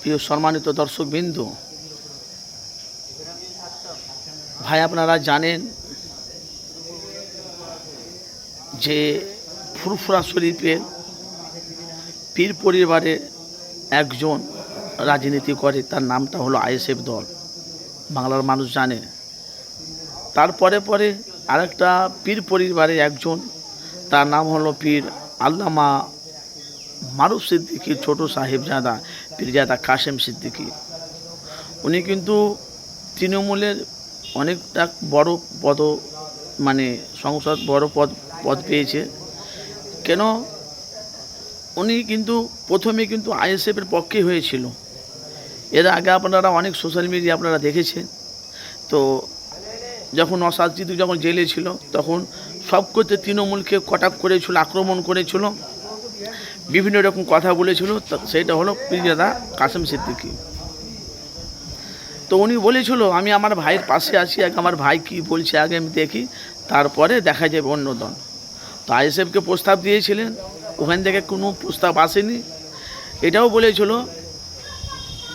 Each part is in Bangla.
প্রিয় সম্মানিত দর্শক বিন্দু ভাই আপনারা জানেন যে ফুরফুরা শরীফের পীর পরিবারের একজন রাজনীতি করে, তার নামটা হলো আইএসএফ দল। বাংলার মানুষ জানে। তারপরে পরে আরেকটা পীর পরিবারের একজন, তার নাম হলো পীর আল্লামা মারুফ সিদ্দিকি, ছোট সাহেবজাদা পীরজাদা কাশেম সিদ্দিকি। উনি কিন্তু তৃণমূলের অনেকটা বড় পদ মানে সংসদ বড় পদ পদ পেয়েছে। কেন? উনি কিন্তু প্রথমে কিন্তু আইএসএফের পক্ষে হয়েছিল। এর আগে আপনারা অনেক সোশ্যাল মিডিয়া আপনারা দেখেছেন। তো যখন অসাদ যখন জেলে ছিল, তখন সব করতে তৃণমূলকে কটাক করেছিল, আক্রমণ করেছিল। বিভিন্ন রকম কথা বলেছিল সেটা হলো পিরিয়াদা কাসেম সিদ্দিকি। তো উনি বলেছিল, আমি আমার ভাইয়ের পাশে আছি, আগে আমার ভাই কি বলছে আগে আমি দেখি, তারপরে দেখা যাবে অন্য দল। তো আইএসএফকে প্রস্তাব দিয়েছিলেন, ওখান থেকে কোনো প্রস্তাব আসেনি। এটাও বলেছিল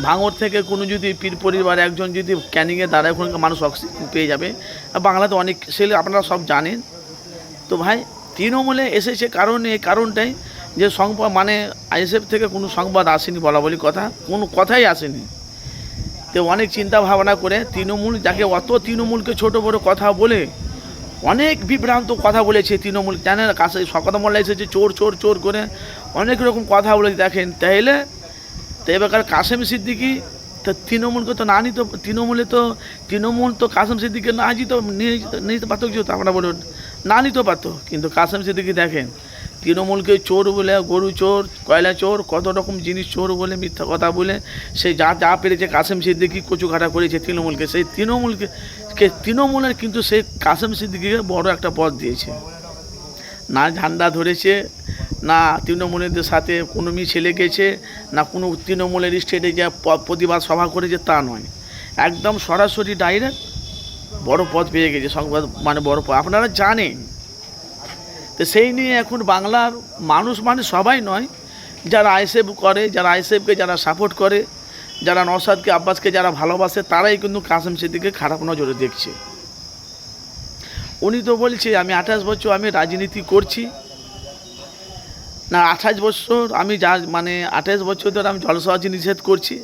ভাঙর থেকে কোনো যদি পীর পরিবার একজন যদি ক্যানিংয়ে দাঁড়ায়, ওখানকার মানুষ অক্সিজেন পেয়ে যাবে। বাংলাতে অনেক সেলে আপনারা সব জানেন। তো ভাই, তৃণমূলে এসেছে কারণ, এই কারণটাই যে সংবাদ মানে আইএসএফ থেকে কোনো সংবাদ আসেনি বলা বলি কথা, কোনো কথাই আসেনি। তো অনেক চিন্তা ভাবনা করে তৃণমূল, যাকে অত তৃণমূলকে ছোট বড় কথা বলে অনেক বিভ্রান্ত কথা বলেছে তৃণমূল। জানেন কাছে শকত মোল্লা এসেছে, চোর চোর চোর করে অনেক রকম কথা বলে দেখেন। তাইলে তো এবার কাসেম সিদ্দিকি, তো তৃণমূলকে তো না নিত, তৃণমূলে তো, তৃণমূল তো কাসেম সিদ্দিকে না জিত নিয়ে নিতে পারতো আপনারা বলুন, না নিতে পারতো। কিন্তু কাসেম সিদ্দিকি দেখেন তৃণমূলকে চোর বলে, গরু চোর, কয়লা চোর, কত রকম জিনিস চোর বলে, মিথ্যা কথা বলে, সে যা যা পেরেছে কাসেম সিদ্দিকি কচুঘাটা করেছে তৃণমূলকে। সেই তৃণমূলকে তৃণমূলের কিন্তু সেই কাসেম সিদ্দিকিকে বড় একটা পথ দিয়েছে। না ঝান্ডা ধরেছে, না তৃণমূলের সাথে কোনো ছেলে গেছে, না কোনো তৃণমূলের স্টেটে যে প্রতিবাদ সভা করেছে তা নয়। একদম সরাসরি ডাইরেক্ট বড় পথ পেয়ে গেছে সংবাদ মানে বড় পথ আপনারা জানেন তো সেই নিয়ে এখন বাংলার মানুষ মানে সবাই নয়। যারা আইসেফ করে, যারা আইসেফকে যারা সাপোর্ট করে, যারা নসাদকে আব্বাসকে যারা ভালোবাসে, তারাই কিন্তু কাসেম সিদ্দিকে খারাপ নজরে দেখছে। উনি তো বলছে, আমি আঠাশ বছর আমি রাজনীতি করছি। না, আঠাশ বছর আমি যা মানে আঠাশ বছর ধরে আমি জলসহজ নিষেধ করছি।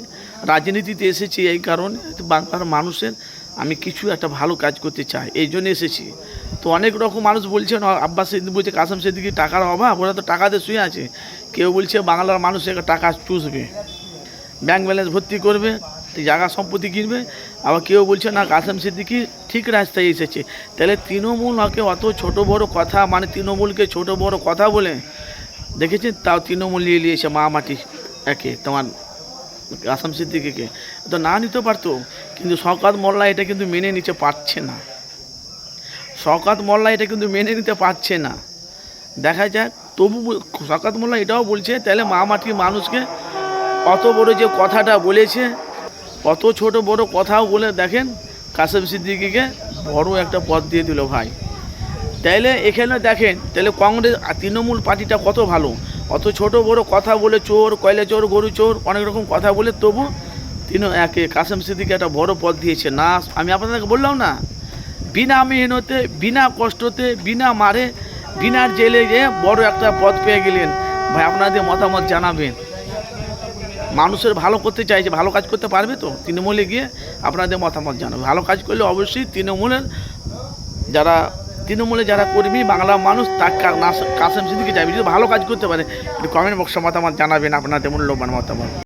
রাজনীতিতে এসেছি এই কারণে। বাংলার মানুষের আমি কিছু একটা ভালো কাজ করতে চাই। এই জন্য এসেছি। তো অনেক রকম মানুষ বলছেন আব্বাস সিদ্দিক বলছে, কাসেম সিদ্দিকি টাকার অভাব, ওরা তো টাকাতে শুয়ে আছে। কেউ বলছে, বাংলার মানুষ টাকা চুষবে ব্যাংক ব্যালেন্স ভর্তি করবে জায়গা সম্পত্তি কিনবে। আবার কেউ বলছে, না, কাসেম সিদ্দিকি ঠিক রাস্তায় এসেছে। তাহলে তৃণমূল ওকে অত ছোট বড় কথা মানে তৃণমূলকে ছোট বড় কথা বলে দেখেছেন? তাও তৃণমূল নিয়ে নিয়েছে মা মাটি একে, তোমার আসাম সিদ্দিকিকে। তো না নিতে পারতো, কিন্তু শওকাত মোল্লা এটা কিন্তু মেনে নিতে পারছে না। শওকাত মোল্লা এটা কিন্তু মেনে নিতে পারছে না। দেখা যাক, তবু শওকাত মোল্লা এটাও বলছে, তাহলে মা মাটির মানুষকে অত বড় যে কথাটা বলেছে, অত ছোট বড় কথাও বলে দেখেন, কাসেম সিদ্দিকিকে বড় একটা পদ দিয়ে দিল ভাই। তাইলে এখানে দেখেন, তাহলে কংগ্রেস তৃণমূল পার্টিটা কত ভালো? অত ছোট বড় কথা বলে চোর, কয়লা চোর, গরু চোর, অনেক রকম কথা বলে তবু তিনি একে কাসেম সিদ্দিকে একটা বড় পদ দিয়েছে। না, আমি আপনাদেরকে বললাম না বিনা মেহনতে, বিনা কষ্টতে, বিনা মারে, বিনা জেলে গিয়ে বড় একটা পদ পেয়ে গেলেন। ভাই, আপনাদের মতামত জানাবেন। মানুষের ভালো করতে চাইছে, ভালো কাজ করতে পারবে তো? তৃণমূলে গিয়ে আপনাদের মতামত জানাবে ভালো কাজ করলে অবশ্যই তৃণমূলের যারা, তৃণমূলে যারা কর্মী, বাংলা মানুষ, তার কাসেম সিদ্দিকে যাবে। যদি ভালো কাজ করতে পারে কমেন্ট বক্সে মতামত জানাবেন, আপনাদের মূল্যবান মতামত।